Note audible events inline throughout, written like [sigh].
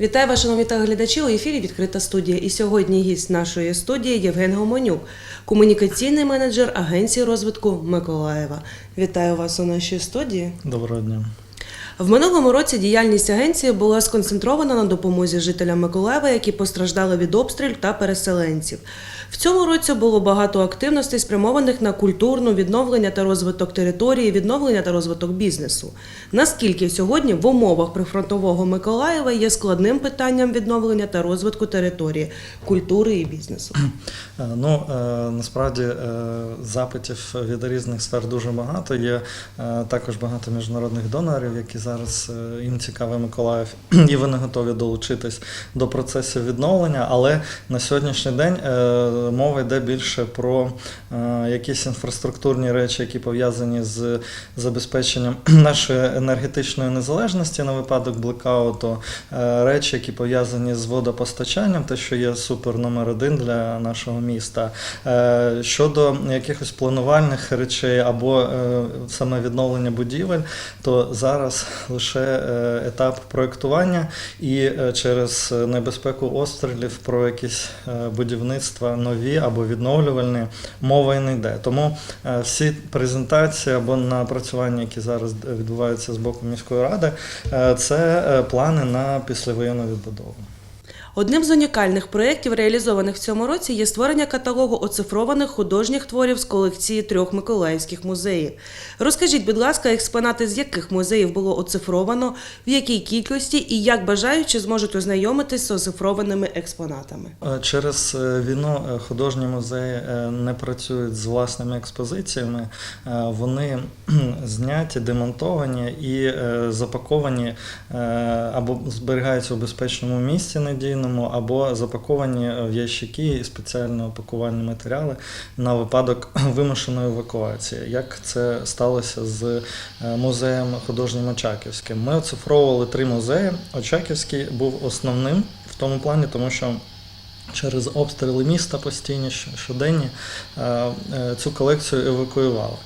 Вітаю вас, шановні глядачі. У ефірі відкрита студія. І сьогодні гість нашої студії Євген Гомонюк, комунікаційний менеджер Агенції розвитку Миколаєва. Вітаю вас у нашій студії. Доброго дня. В минулому році діяльність агенції була сконцентрована на допомозі жителям Миколаєва, які постраждали від обстрілів та переселенців. В цьому році було багато активностей, спрямованих на культурну відновлення та розвиток території, відновлення та розвиток бізнесу. Наскільки сьогодні в умовах прифронтового Миколаєва є складним питанням відновлення та розвитку території, культури і бізнесу? Е, Ну е, насправді е, запитів від різних сфер дуже багато. Є також багато міжнародних донорів, які зараз їм цікавий Миколаїв, і вони готові долучитись до процесів відновлення. Але на сьогоднішній день мова йде більше про е, якісь інфраструктурні речі, які пов'язані з забезпеченням [clears throat] нашої енергетичної незалежності на випадок блекауту, е, речі, які пов'язані з водопостачанням, те, що є супер номер один для нашого міста. Е, Щодо якихось планувальних речей або саме відновлення будівель, то зараз лише етап проєктування і через небезпеку обстрілів про якісь будівництва нові або відновлювальні мова і не йде. Тому е, всі презентації або напрацювання, які зараз відбуваються з боку міської ради, е, це е, плани на післявоєнну відбудову. Одним з унікальних проєктів, реалізованих в цьому році, є створення каталогу оцифрованих художніх творів з колекції трьох миколаївських музеїв. Розкажіть, будь ласка, експонати з яких музеїв було оцифровано, в якій кількості і як бажаючі зможуть ознайомитись з оцифрованими експонатами. Е, Через е, війну е, художні музеї не працюють з власними експозиціями. Вони зняті, демонтовані і запаковані або зберігаються у безпечному місці надійному, або запаковані в ящики спеціально пакувальні матеріали на випадок [clears throat] вимушеної евакуації. Як це сталося з е, музеєм художнім Очаківським? Ми оцифровували три музеї. Очаківський був основним в тому плані, тому що через обстріли міста постійні щоденні е, е, цю колекцію евакуювали.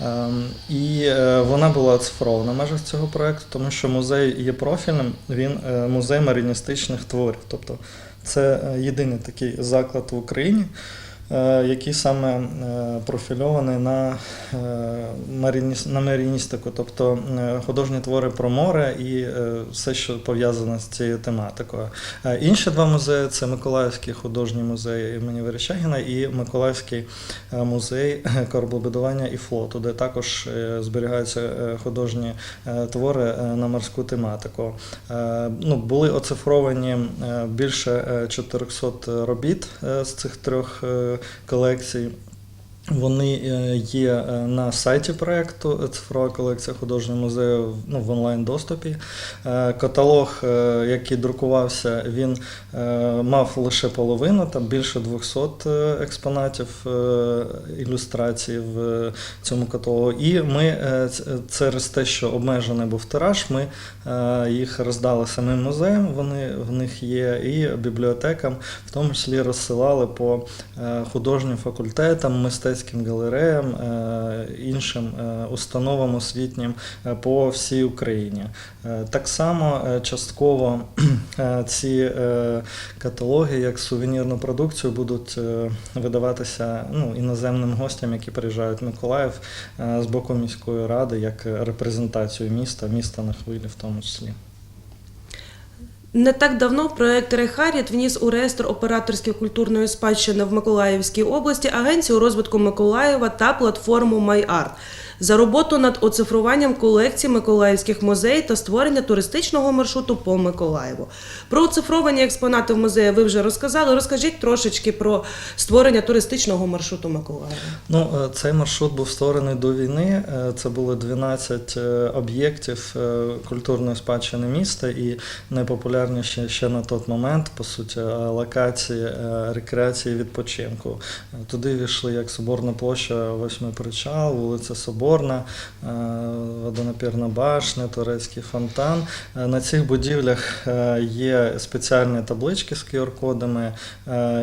Ем, І е, вона була оцифрована в межах цього проекту, тому що музей є профільним, він музей маріністичних творів. Тобто це єдиний такий заклад в Україні, який саме е, профільований на, е, на маріністику, тобто е, художні твори про море і е, все, що пов'язане з цією тематикою. Е, Інші два музеї це Миколаївський художній музей імені Верещагіна і Миколаївський е, музей кораблебудування і флоту, де також е, зберігаються е, художні е, твори е, на морську тематику. Е, Ну, були оцифровані е, більше е, 400 робіт е, з цих трьох колекцій. Вони е, є е, на сайті проєкту цифрова колекція художнього музею ну, в онлайн доступі. Е, Каталог, який друкувався, він мав лише половину, там більше 200 е, експонатів ілюстрацій в цьому каталогу. І ми через те, що обмежений був тираж, ми їх роздали самим музеям. Вони в них є і бібліотекам, в тому числі розсилали по художнім факультетам, мистецьким галереям, е, іншим е, установам освітнім е, по всій Україні. Так само частково [clears throat] ці каталоги, як сувенірну продукцію, будуть видаватися ну, іноземним гостям, які приїжджають в Миколаїв з боку міської ради, як репрезентацію міста, міста на хвилі в тому числі. Не так давно проект Рехаріт вніс у реєстр операторської культурної спадщини в Миколаївській області Агенцію розвитку Миколаєва та платформу MyArt за роботу над оцифруванням колекцій миколаївських музеїв та створення туристичного маршруту по Миколаєву. Про оцифровані експонати в музеї ви вже розказали. Розкажіть трошечки про створення туристичного маршруту Миколаєва. Ну, е, цей маршрут був створений до війни. Е, Це було 12 е, об'єктів культурної спадщини міста і найпопулярніші ще на той момент, по суті, локації рекреації відпочинку. Туди війшли як Соборна площа, Восьмий причал, вулиця Соборна, е, водонапірна башня, турецький фонтан. Е, На цих будівлях е, є спеціальні таблички з QR-кодами,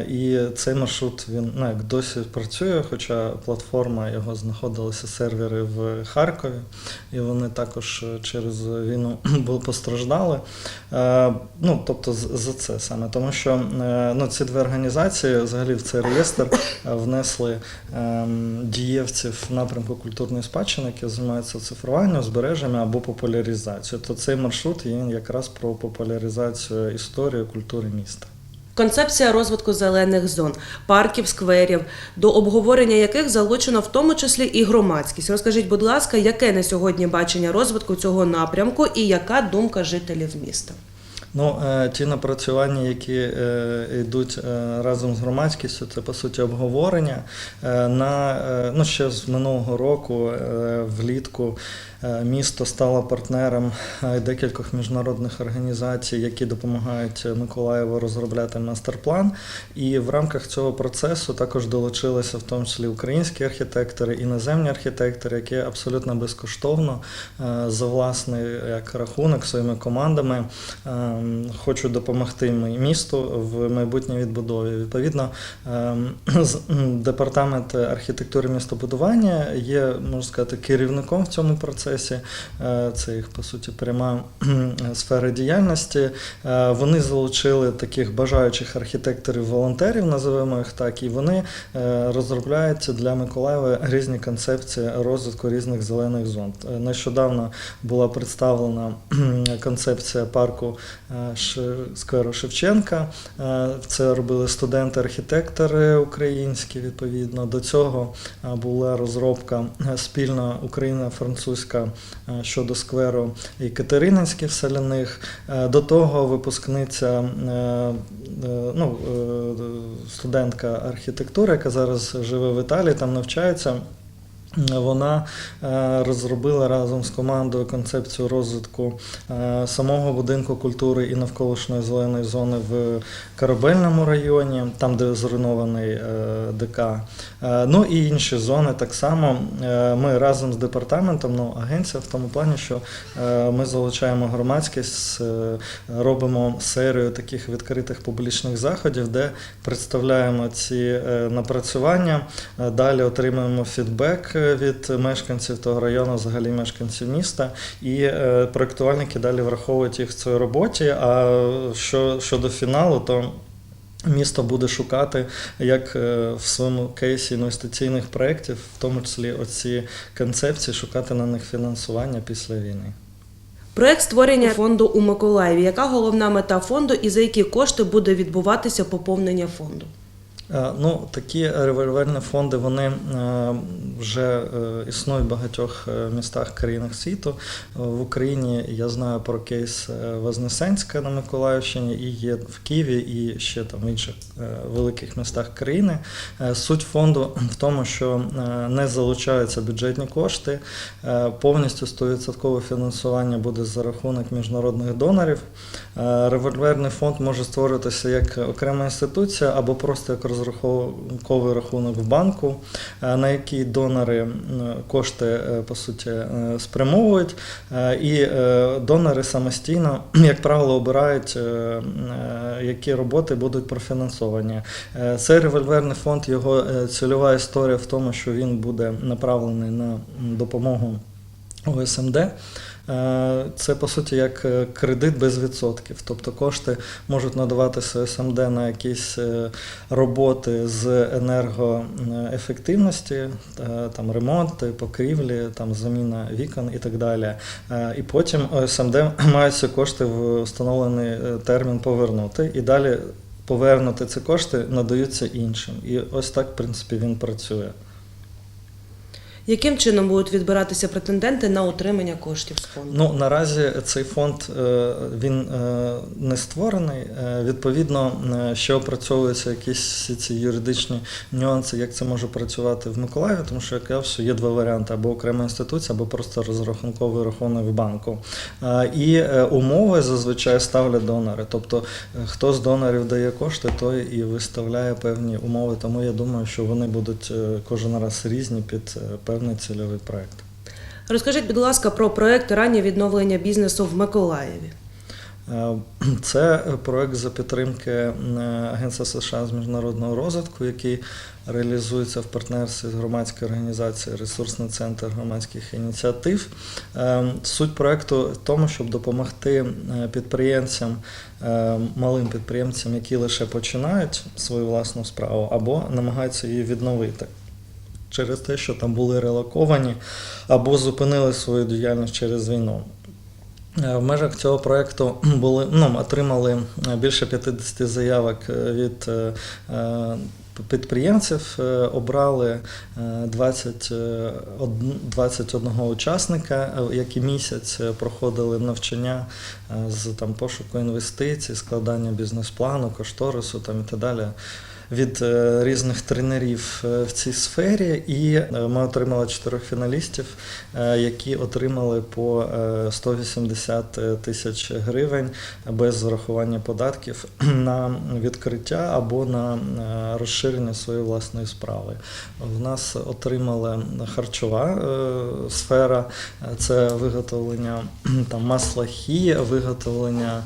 і цей маршрут він ну, як досі працює, хоча платформа його знаходилися сервери в Харкові, і вони також через війну [clears throat] постраждали. Ну, тобто за це саме, тому що ну, ці дві організації взагалі в цей реєстр внесли ем, дієвців напрямку культурної спадщини, які займаються цифруванням, збереженням або популяризацією. То цей маршрут є якраз про популяризацію історії, культури міста. Концепція розвитку зелених зон, парків, скверів, до обговорення яких залучено в тому числі і громадськість. Розкажіть, будь ласка, яке на сьогодні бачення розвитку цього напрямку і яка думка жителів міста? Ну, е, ті напрацювання, які е, йдуть е, разом з громадськістю, це по суті обговорення. На, ну, ще з минулого року, влітку, місто стало партнером декількох міжнародних організацій, які допомагають Миколаєву розробляти мастер-план. І в рамках цього процесу також долучилися в тому числі українські архітектори, іноземні архітектори, які абсолютно безкоштовно за власний як рахунок своїми командами ем, хочуть допомогти місту в майбутній відбудові. Відповідно, ем, [clears throat] департамент архітектури містобудування є, можна сказати, керівником в цьому процесі. Е, Це їх по суті пряма [clears throat] сфера діяльності. Е, Вони залучили таких бажаючих архітекторів-волонтерів, називаємо їх так, і вони е, розробляють для Миколаєва різні концепції розвитку різних зелених зон. Нещодавно була представлена концепція парку скверу Шевченка. Е, Це робили студенти-архітектори українські. Відповідно до цього е, була розробка е, спільна Україна-французька е, щодо скверу і Катерининських соляних. Е, До того випускниця, е, е, ну, е, студентка архітектури, яка зараз живе в Італії, там навчається. Вона е, розробила разом з командою концепцію розвитку е, самого будинку культури і навколишньої зеленої зони в корабельному районі, там де зруйнований е, ДК. Ну і інші зони так само. Ми разом з департаментом, ну агенція в тому плані, що ми залучаємо громадськість, робимо серію таких відкритих публічних заходів, де представляємо ці напрацювання. Далі отримуємо фідбек від мешканців того району, взагалі мешканців міста, і е, проєктувальники далі враховують їх в своїй роботі. А що щодо фіналу, то Місто буде шукати, як е, в своєму кейсі інвестиційних проєктів, в тому числі оці концепції, шукати на них фінансування після війни. Проект створення фонду у Миколаєві. Яка головна мета фонду і за які кошти буде відбуватися поповнення фонду? Е, Ну, такі револьверні фонди вони е, вже е, існують в багатьох містах країнах світу. В Україні я знаю про кейс Вознесенська на Миколаївщині і є в Києві і ще там в інших великих містах країни. Суть фонду в тому, що не залучаються бюджетні кошти, повністю 100% фінансування буде за рахунок міжнародних донорів. Револьверний фонд може створитися як окрема інституція або просто як розрахунковий рахунок в банку, е, на який донори кошти е, по суті е, спрямовують. І донори самостійно, [clears throat] як правило, обирають, які роботи будуть профінансовані. Цей револьверний фонд, його цільова історія в тому, що він буде направлений на допомогу ОСМД. Е, Це по суті як е, кредит без відсотків. Тобто кошти можуть надаватися ОСМД на якісь е, роботи з енергоефективності, там ремонти, покрівлі, там заміна вікон і так далі. І потім ОСМД [clears throat] мають ці кошти в встановлений термін повернути і далі. Повернути ці кошти надаються іншим. І ось так, в принципі, він працює. Яким чином будуть відбиратися претенденти на отримання коштів з фонду? Ну наразі цей фонд е, він е, не створений. Е, Відповідно, ще опрацьовуються якісь ці юридичні нюанси, як це може працювати в Миколаєві, тому що як я кажу, є два варіанти: або окрема інституція, або просто розрахунковий рахунок в банку. І умови зазвичай ставлять донори. Тобто, хто з донорів дає кошти, той і виставляє певні умови. Тому я думаю, що вони будуть кожен раз різні під е, певний цільовий проект. Розкажіть, будь ласка, про проект раннє відновлення бізнесу в Миколаєві. Е, [clears throat] Це проект за підтримки е, Агентства США з міжнародного розвитку, який реалізується в партнерстві з громадською організацією Ресурсний центр громадських ініціатив. Е, Суть проекту в тому, щоб допомогти підприємцям, малим підприємцям, які лише починають свою власну справу або намагаються її відновити. Через те, що там були релоковані або зупинили свою діяльність через війну. Е, В межах цього проєкту [clears throat] були ну, отримали е, більше 50 заявок е, від підприємців, обрали е, 21, 21 учасника, які місяць проходили навчання з там, пошуку інвестицій, складання бізнес-плану, кошторису там, і так далі від е, різних тренерів е, в цій сфері, і е, ми отримали чотирьох фіналістів, які отримали по е, 180 тисяч гривень без врахування податків [clears throat] на відкриття або на розширення своєї власної справи. В нас отримала харчова сфера, це виготовлення там масла хі, виготовлення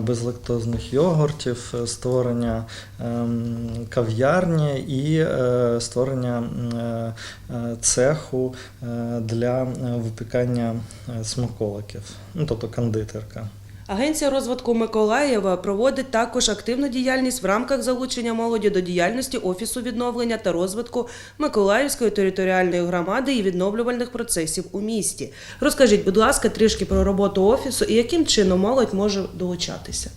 безлактозних йогуртів, створення ем, кав'ярні і е, створення е, е, цеху для випікання смаколиків, ну тобто кондитерка. Агенція розвитку Миколаєва проводить також активну діяльність в рамках залучення молоді до діяльності Офісу відновлення та розвитку Миколаївської територіальної громади і відновлювальних процесів у місті. Розкажіть, будь ласка, трішки про роботу офісу і яким чином молодь може долучатися.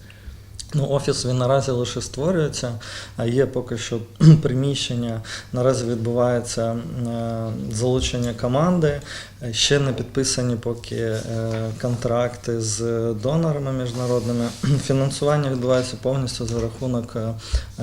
Ну, офіс він наразі лише створюється, а є поки що [clears throat] приміщення. Наразі відбувається е, залучення команди. Е, Ще не підписані поки е, контракти з донорами міжнародними. [clears throat] Фінансування відбувається повністю за рахунок е,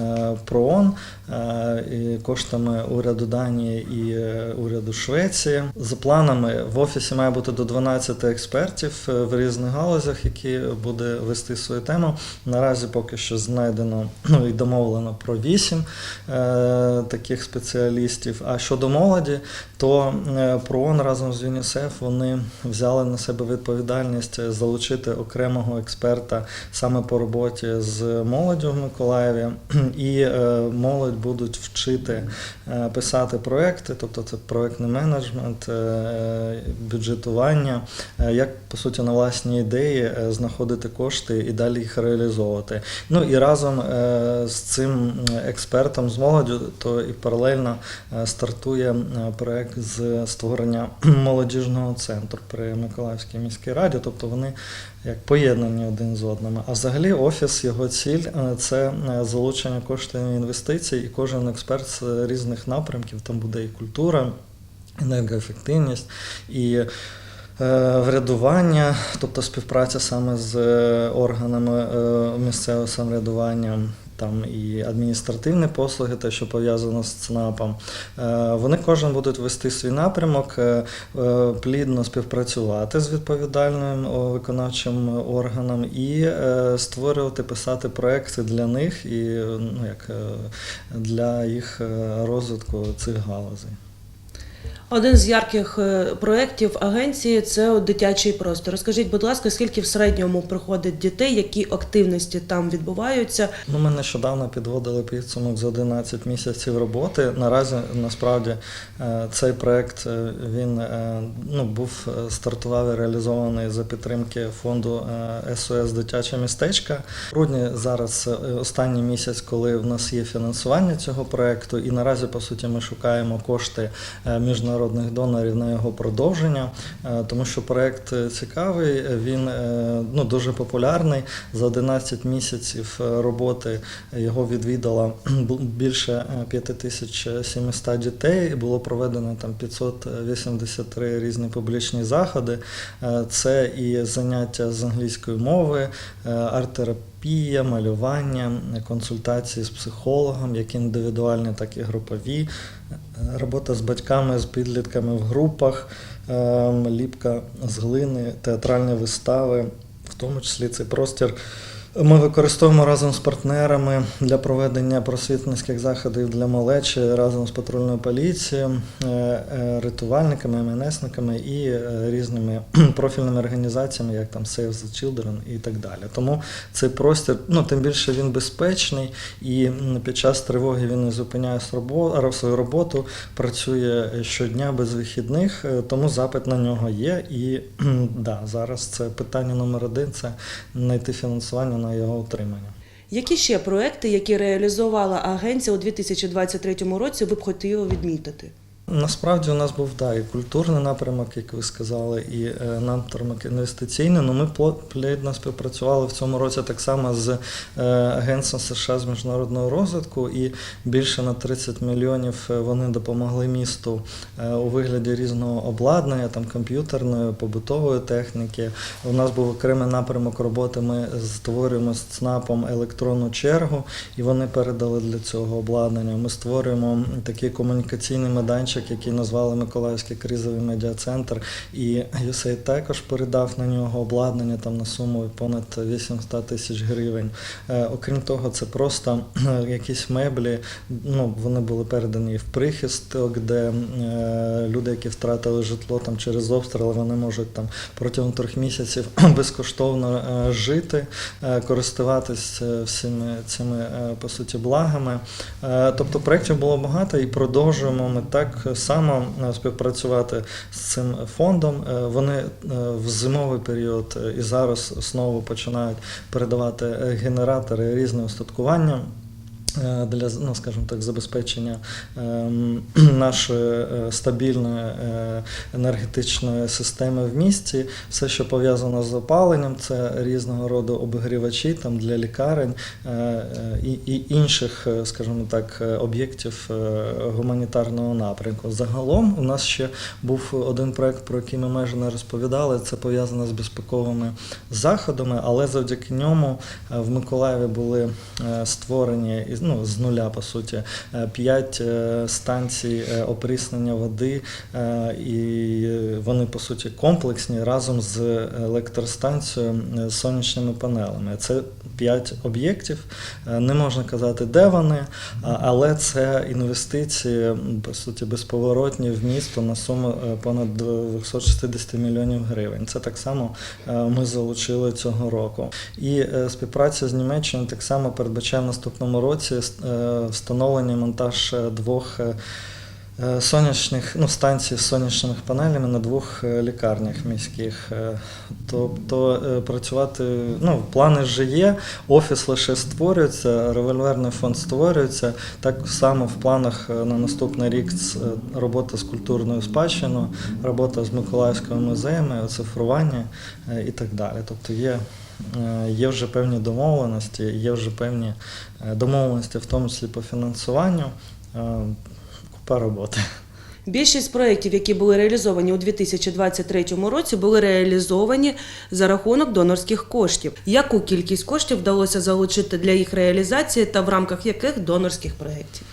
е, ПРООН е, і коштами уряду Данії і е, уряду Швеції. За планами в офісі має бути до 12 експертів е, в різних галузях, які буде вести свою тему. Наразі поки що знайдено ну, [clears throat] і домовлено про 8 е, таких спеціалістів. А щодо молоді, то е, ПРООН разом з ЮНІСЕФ вони взяли на себе відповідальність залучити окремого експерта саме по роботі з молоддю в Миколаєві. [clears throat] І е, молодь будуть вчити е, писати проекти, тобто це проектний менеджмент, е, бюджетування, е, як по суті на власні ідеї е, знаходити кошти і далі їх реалізовувати. Ну і разом е, з цим експертом з молоддю, то і паралельно е, стартує е, проект з створення [clears throat] молодіжного центру при Миколаївській міській раді, тобто вони як поєднані один з одним. А взагалі офіс його ціль це залучення коштів інвестицій, і кожен експерт з різних напрямків, там буде і культура, енергоефективність і. Е, Врядування, тобто співпраця саме з е, органами е, місцевого самоврядування, там і адміністративні послуги, те, що пов'язано з ЦНАПом. Вони кожен будуть вести свій напрямок, плідно співпрацювати з відповідальним виконавчим органом і створювати, писати проекти для них і ну, як, для їх розвитку цих галузей. Один з ярких е, проєктів агенції це дитячий простір. Розкажіть, будь ласка, скільки в середньому приходить дітей, які активності там відбуваються? Ну, ми нещодавно підводили підсумок за 11 місяців роботи. Наразі насправді е, цей проект е, він ну, був стартував і реалізований за підтримки фонду СОС Дитяче містечка. Грудні зараз останній місяць, коли в нас є фінансування цього проекту, і наразі по суті ми шукаємо кошти е, міжнародних донорів на його продовження, е, тому що проект е, цікавий, е, він ну, дуже популярний. За 11 місяців роботи його відвідало [clears throat] більше е, 5700 дітей. Було проведено там 583 різні публічні заходи. Це і заняття з англійської мови, арт-терапія, малювання, е, консультації з психологом, як індивідуальні, так і групові, робота з батьками, з підлітками в групах, е, ліпка з глини, театральні вистави, в тому числі цей простір Ми використовуємо разом з партнерами для проведення просвітницьких заходів для малечі разом з патрульною поліцією, е, е, рятувальниками, МНСниками і е, різними [clears throat] профільними організаціями, як там Save the Children і так далі. Тому цей простір, ну тим більше він безпечний, і під час тривоги він не зупиняє свою роботу, працює щодня без вихідних, тому запит на нього є. І [clears throat] да, зараз це питання номер один це знайти фінансування на його отримання. Які ще проекти, які реалізувала агенція у 2023 році, ви б хотіли відмітити? Насправді у нас був да, і культурний напрямок, як ви сказали, і е, напрямок інвестиційний. Ну, ми плідно співпрацювали в цьому році так само з е, Агентством США з міжнародного розвитку, і більше на 30 мільйонів е, вони допомогли місту у вигляді різного обладнання, там комп'ютерної, побутової техніки. У нас був окремий напрямок роботи. Ми створюємо з ЦНАПом електронну чергу, і вони передали для цього обладнання. Ми створюємо такий комунікаційний майданчик, який назвали Миколаївський кризовий медіа-центр. І USAID також передав на нього обладнання там на суму понад 800 тисяч гривень. Е, окрім того, це просто е, якісь меблі. Ну вони були передані в прихисток, де е, люди, які втратили житло там через обстріли, вони можуть там протягом трьох місяців [clears throat] безкоштовно жити, користуватись е, всіми цими по суті благами. Тобто проєктів було багато і продовжуємо ми так само е, співпрацювати з цим фондом. Е, Вони е, в зимовий період і зараз знову починають передавати генератори різне устаткування. Е, Для ну, скажімо так, забезпечення ем, [clears throat] нашої е, стабільної е, енергетичної системи в місті, все, що пов'язано з опаленням, це різного роду обігрівачі там для лікарень і, і інших, скажімо так, об'єктів гуманітарного напрямку. Загалом у нас ще був один проект, про який ми майже не розповідали. Це пов'язано з безпековими заходами, але завдяки ньому в Миколаєві були створені із- ну, з нуля, по суті, е, п'ять е, станцій е, опріснення води, і вони по суті комплексні разом з електростанцією з сонячними панелями. Це п'ять об'єктів. Не можна казати, де вони, але це інвестиції по суті безповоротні в місто на суму понад 260 мільйонів гривень. Це так само ми залучили цього року. І співпраця з Німеччиною так само передбачає в наступному році е, встановлення монтаж е, двох. е, Сонячних ну, станцій з сонячними панелями на двох лікарнях міських. Тобто працювати, ну, плани вже є, офіс лише створюється, револьверний фонд створюється. Так само в планах на наступний рік робота з культурною спадщиною, робота з Миколаївськими музеями, оцифрування і так далі. Тобто є, є вже певні домовленості, є вже певні е, домовленості, в тому числі по фінансуванню. Е, Купа роботи. Більшість проєктів, які були реалізовані у 2023 році, були реалізовані за рахунок донорських коштів. Яку кількість коштів вдалося залучити для їх реалізації та в рамках яких донорських проєктів?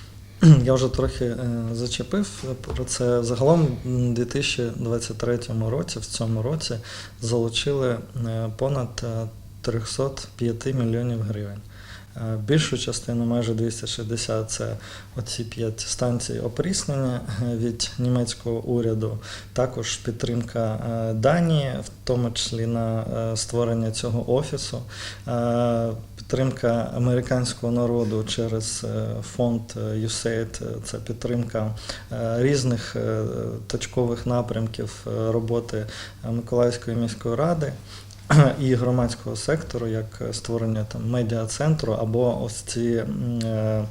Я вже трохи е, зачепив про це. Загалом у 2023 році, в цьому році, залучили е, понад е, 305 мільйонів гривень. Е, Більшу частину, майже 260, це оці п'ять станцій опріснення е, від німецького уряду. Також підтримка е, Данії, в тому числі на створення цього офісу. Підтримка американського народу через фонд USAID – це підтримка різних точкових напрямків роботи Миколаївської міської ради і громадського сектору, як е, створення там медіа-центру або ось ці е, е,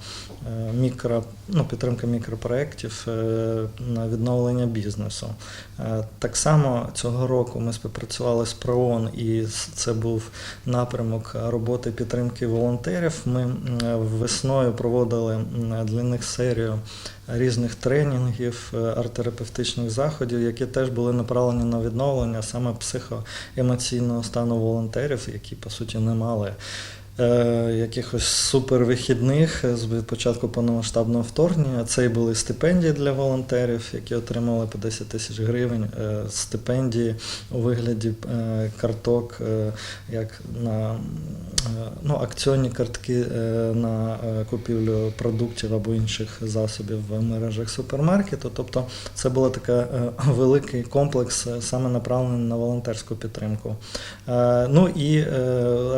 мікро, ну, підтримка мікропроєктів е, на відновлення бізнесу. Е, Так само цього року ми співпрацювали з ПРООН, і це був напрямок роботи підтримки волонтерів. Ми весною проводили для них серію різних тренінгів, е, арт-терапевтичних заходів, які теж були направлені на відновлення саме психоемоційного стану волонтерів, які по суті не мали. Е, Якихось супервихідних з початку повномасштабного вторгнення. Це і були стипендії для волонтерів, які отримали по 10 тисяч гривень, е, стипендії у вигляді е, карток, як на ну, акціонні картки на купівлю продуктів або інших засобів в мережах супермаркету. Тобто це був такий великий комплекс, саме направлений на волонтерську підтримку. Ну і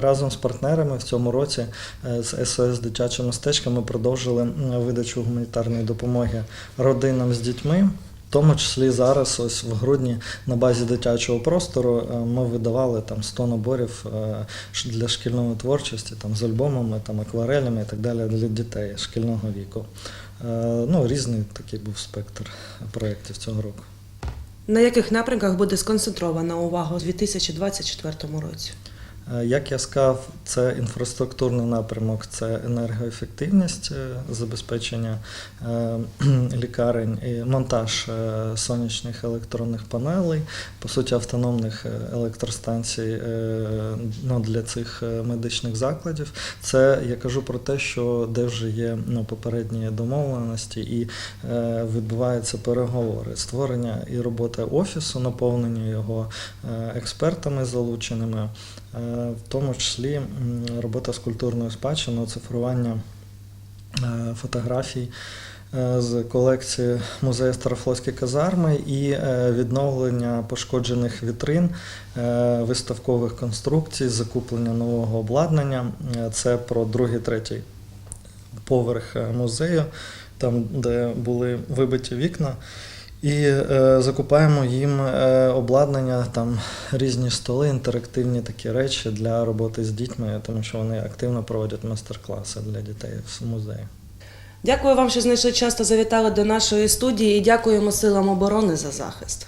разом з партнерами в цьому році е, з СОС дитяче містечко ми продовжили видачу гуманітарної допомоги родинам з дітьми. В тому числі зараз, ось в грудні, на базі дитячого простору е, ми видавали там 100 наборів е, для шкільної творчості, там з альбомами, там акварелями і так далі для дітей шкільного віку. Ну, різний такий був спектр проєктів цього року. На яких напрямках буде сконцентрована увага у 2024 році? Е, Як я сказав, це інфраструктурний напрямок, це енергоефективність, е, забезпечення е, [clears throat] лікарень і монтаж сонячних електронних панелей, по суті, автономних електростанцій ну, для цих медичних закладів. Це я кажу про те, що де вже є ну, попередні домовленості і відбуваються переговори, створення і робота офісу, наповнення його експертами залученими. Е, В тому числі робота з культурною спадщиною, цифрування е, фотографій е, з колекції музею Старофлотські казарми і відновлення пошкоджених вітрин, виставкових конструкцій, закуплення нового обладнання. Це про другий, третій поверх музею, там, де були вибиті вікна. І е, закупаємо їм е, обладнання, там різні столи, інтерактивні такі речі для роботи з дітьми, тому що вони активно проводять майстер-класи для дітей в музеї. Дякую вам, що знайшли час та завітали до нашої студії і дякуємо силам оборони за захист.